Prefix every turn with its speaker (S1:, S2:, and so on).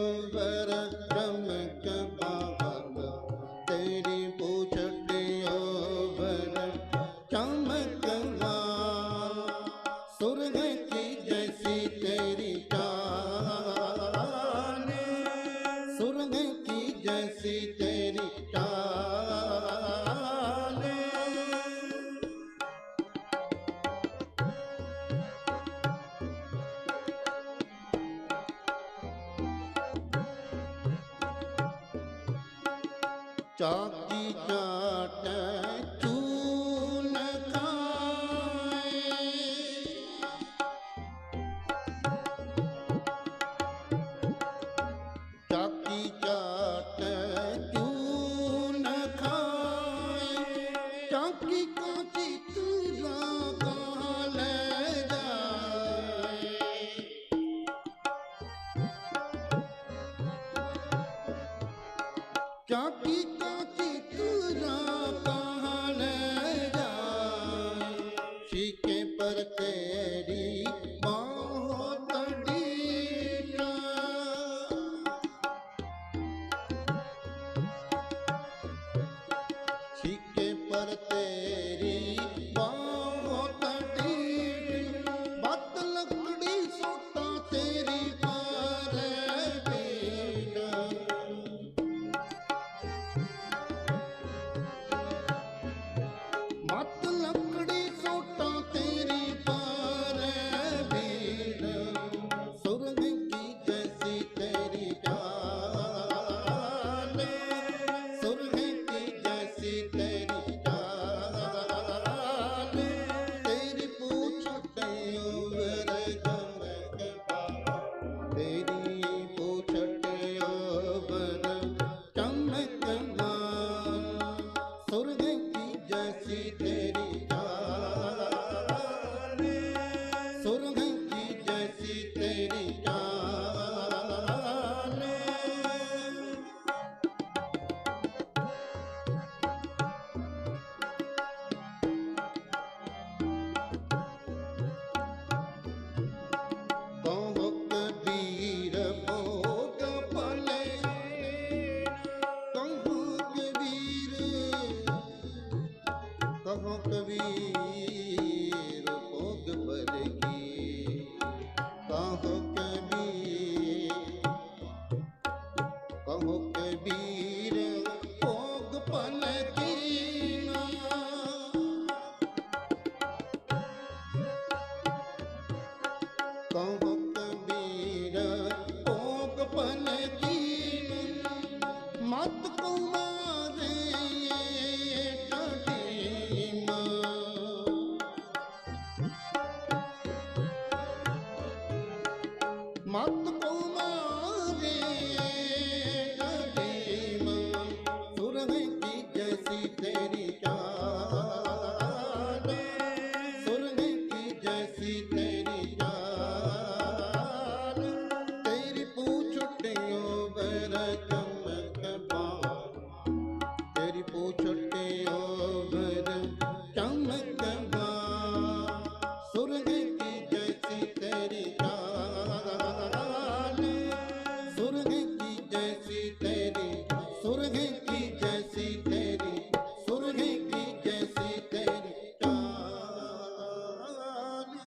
S1: But I come come. ਚਾਕੀ chaat ਚੂਨ ਚਾਕੀ ਕਾਚੀ ਤੁਰਾ ਕਹਾਂ ਲੈ ਜਾਏ ਸ਼ੀਕੇ ਪਰ ਤੇਰੀ ਬਾਹੋਂ ਤੜੀਨਾ ਸ਼ੀਕੇ ਪਰ ਤੇਰੀ ਬਾਹੋਂ ਮਤ ਲੱਕੜੀ ਸੋਟਾ ਤੇਰੀ ਪਾਰ ਵੀਰ ਸੁਰਗ ਕੀ ਜੈਸੀ ਤੇਰੀ ਚਾਲ ਸੁਰਗ ਕੀ ਜੈਸੀ ਤੇਰੀ ਚਾਲ ਤੇਰੀ ਪੂਛ ਤੇ ਉਵਰ ਜਮਕ ਤੇਰੀ ਪੂਛ ਤੇ ਉਵਰ ਚਮਕ ਸੁਰਗ ਕੀ ਜੈਸੀ ਕਹੋ ਕਬੀਰ ਭੋਗ ਪਨ ਕੀਨ। ਮਤ ਕੁਮਾਰੇ ਟਟੀਮ ਮਤ ਕੁਮਾਰੇ पूछटे ओगर चमक सुरग की जैसी तेरी चाल सुरग की जैसी तेरी सुरग की जैसी तेरी